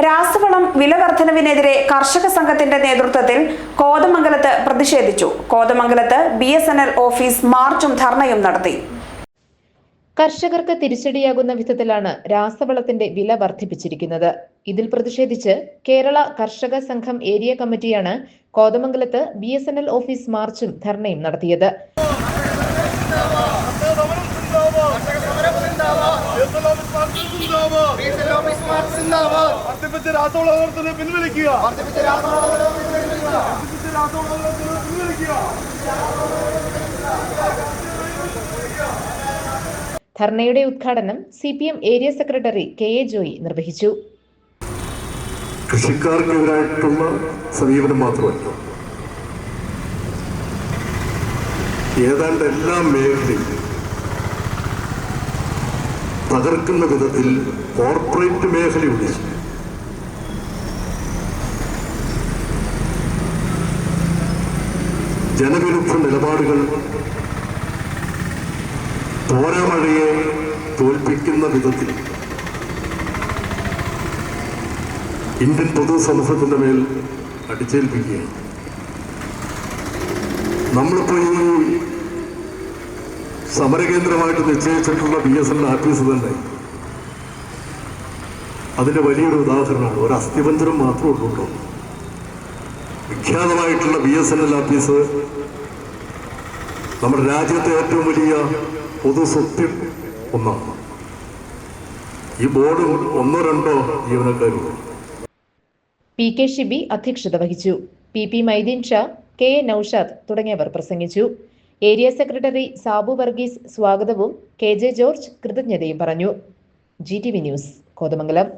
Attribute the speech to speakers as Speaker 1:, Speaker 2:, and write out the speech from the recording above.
Speaker 1: രാസവളം വില വർധനവിനെതിരെ കർഷക സംഘത്തിന്റെ നേതൃത്വത്തിൽ കോതമംഗലത്ത് പ്രതിഷേധിച്ചു. കോതമംഗലത്ത് ബി ഓഫീസ് മാർച്ചും ധർണയും നടത്തി.
Speaker 2: കർഷകർക്ക് തിരിച്ചടിയാകുന്ന വിധത്തിലാണ് രാസവളത്തിന്റെ വില വർദ്ധിപ്പിച്ചിരിക്കുന്നത്. ഇതിൽ പ്രതിഷേധിച്ച് കേരള കർഷക സംഘം ഏരിയ കമ്മിറ്റിയാണ് കോതമംഗലത്ത് ബി ഓഫീസ് മാർച്ചും ധർണയും നടത്തിയത്.
Speaker 3: വർദ്ധിപ്പിച്ച രാസവളത്തിന് പിൻവലിക്കുക. വർദ്ധിപ്പിച്ച രാസവളത്തിന് പിൻവലിക്കുക.
Speaker 2: ധർണയുടെ ഉദ്ഘാടനം C P M area secretary K A Joy നിർവഹിച്ചു.
Speaker 4: കൃഷിക്കാർക്കെതിരായിട്ടുള്ള സമീപനം മാത്രമല്ല. ഏതാണ്ട് എല്ലാ മേഖലയും തകർക്കുന്ന വിധത്തിൽ കോർപ്പറേറ്റ് മേഖലയുടെ ജനവിരുദ്ധ നിലപാടുകൾ തോരമഴയെ തോൽപ്പിക്കുന്ന വിധത്തിൽ ഇന്ത്യൻ പൊതുസമൂഹത്തിന്റെ മേൽ അടിച്ചേൽപ്പിക്കുകയാണ്. നമ്മളിപ്പോൾ ഈ സമരകേന്ദ്രമായിട്ട് നിശ്ചയിച്ചിട്ടുള്ള ബി എസ് എൻ ആഫീസ് തന്നെ. അതിന്റെ വലിയൊരു ഉദാഹരണമാണ്. ഒരു അസ്ഥിപഞ്ചരം മാത്രമേ ഉള്ളൂ വിഖ്യാതമായിട്ടുള്ള B S N L office നമ്മുടെ രാജ്യത്തെ ഏറ്റവും വലിയ പൊതു സ്വത്തിൽ ഒന്നാണ്. ഈ ബോർഡ് ഒന്നോ രണ്ടോ ജീവനക്കാരുള്ളൂ
Speaker 2: പി കെ ഷിബി അധ്യക്ഷത വഹിച്ചു. P P Mydeen Sha K A Noushad തുടങ്ങിയവർ പ്രസംഗിച്ചു. ഏരിയ സെക്രട്ടറി സാബു വർഗീസ് സ്വാഗതവും കെ ജെ ജോർജ് കൃതജ്ഞതയും പറഞ്ഞു. G T V news Kothamangalam.